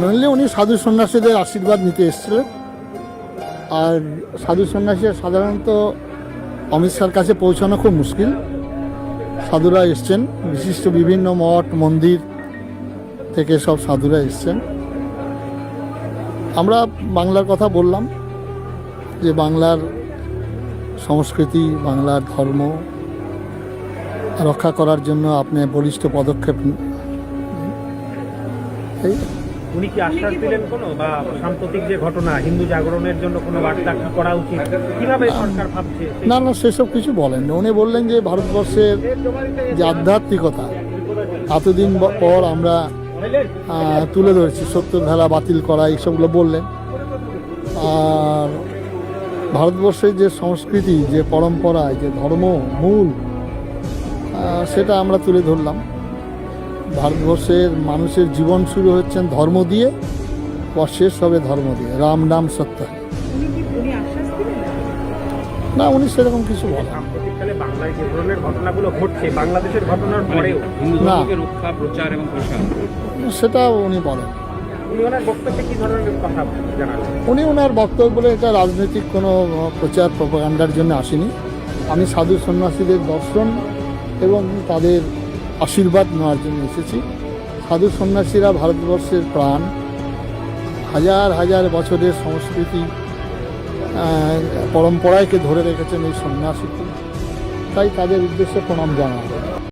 Mainly উনি সাধু সন্ন্যাসীদের আশীর্বাদ নিতে এসেছিলেন। আর সাধু সন্ন্যাসীরা সাধারণত অমিত শাহর কাছে পৌঁছানো খুব মুশকিল। সাধুরা এসছেন বিশিষ্ট বিভিন্ন মঠ মন্দির থেকে সব সাধুরা এসছেন। আমরা বাংলার কথা বললাম যে বাংলার সংস্কৃতি বাংলার ধর্ম রক্ষা করার জন্য আপনি বলিষ্ঠ পদক্ষেপ। উনি কি আশ্বাস দিলেন কোনো? বা সাম্প্রতিক যে ঘটনা হিন্দু জাগরণের জন্য কোনো বার্তা করা উচিত? কীভাবে সরকার ভাবছে না না সেসব কিছু বলেন উনি বললেন যে ভারতবর্ষের যে আধ্যাত্মিকতা এতদিন পর আমরা তুলে ধরেছি সত্তর ধারা বাতিল করা এইসবগুলো বললেন। আর ভারতবর্ষের যে সংস্কৃতি যে পরম্পরা যে ধর্ম মূল সেটা আমরা তুলে ধরলাম। ভারতবর্ষের মানুষের জীবন শুরু হচ্ছেন ধর্ম দিয়ে বা শেষ হবে ধর্ম দিয়ে। রাম নাম সত্য উনি কি উনি আশ্বাস দিলেন না? উনি সেরকম কিছু বলেন বাংলায় যে ধরনের ঘটনাগুলো ঘটছে বাংলাদেশের ঘটনার পরেও না। রক্ষা প্রচার এবং প্রসার। সেটা উনি বলেন উনি ওনার বক্তব্যে কি ধরনের কথা জানালেন? উনি ওনার বক্তব্য বলে এটা রাজনৈতিক কোনো প্রচার প্রপাগান্ডার জন্য আসেনি। আমি সাধু সন্ন্যাসীদের দর্শন এবং তাদের আশীর্বাদ নেওয়ার জন্য এসেছি। সাধু সন্ন্যাসীরা ভারতবর্ষের প্রাণ। হাজার হাজার বছরের সংস্কৃতি পরম্পরাকে ধরে রেখেছেন এই সন্ন্যাসীকে তাই তাদের উদ্দেশ্যে প্রণাম জানাব।